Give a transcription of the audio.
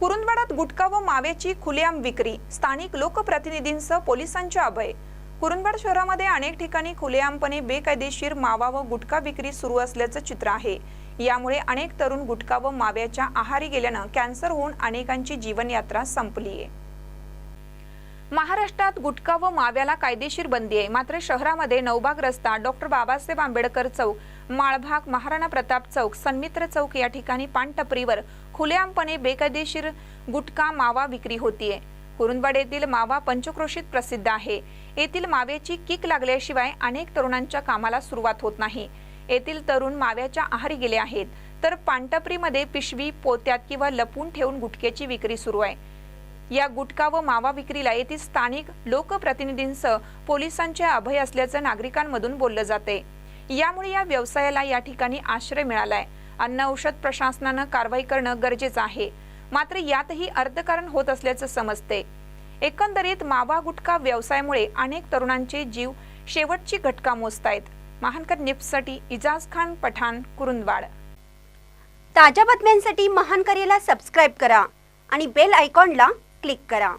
कुरुंदवाडात गुटखा व माव्याची खुलेआम विक्री स्थानिक लोकप्रतिनिधींसह पोलिसांचे अभय. कुरुंदवाड शहरामध्ये अनेक ठिकाणी खुलेआमपणे बेकायदेशीर मावा व गुटखा विक्री सुरू असल्याचं चित्र आहे. यामुळे अनेक तरुण गुटखा व माव्याच्या आहारी गेल्यानं कॅन्सर होऊन अनेकांची जीवनयात्रा संपली आहे महाराष्ट्रात गुटखा व माव्याला कायदेशीर बंदी आहे. मात्र शहरामध्ये नवबाग रस्ता डॉक्टर बाबासाहेब आंबेडकर चौक माळभाग महाराणा प्रताप चौक सन्मित्र चौक या ठिकाणी पानटपरीवर खुलेआमपणे बेकायदेशीर गुटखा मावा विक्री होतीये. कुरुंदवाड येथील मावा पंचक्रोशीत प्रसिद्ध आहे. येथील माव्याची किक लागल्याशिवाय अनेक तरुणांच्या कामाला सुरुवात होत नाही. येथील तरुण माव्याच्या आहारी गेले आहेत. तर पानटपरीमध्ये पिशवी पोत्यात किंवा लपून ठेवून गुटख्याची विक्री सुरू आहे. या गुटखा व मावा विक्रीला येथील स्थानिक लोकप्रतिनिधींसह पोलिसांचे अभय असल्याचं नागरिकांमधून बोललं जाते. यामुळे या व्यवसायाला या ठिकाणी आश्रय मिळालाय. अन्न औषध प्रशासनानं कारवाई करणं गरजेचं आहे. मात्र यातही अर्थकारण होत असल्याचं समजते. एकंदरीत मावा गुटखा व्यवसायामुळे अनेक तरुणांचे जीव शेवटची घटका मोजतायत. महानकर निप्ससाठी इजाज खान पठाण कुरुंदवाड. ताज्या बातम्यांसाठी महानकरेला सबस्क्राईब करा आणि बेल आयकॉनला क्लिक करा.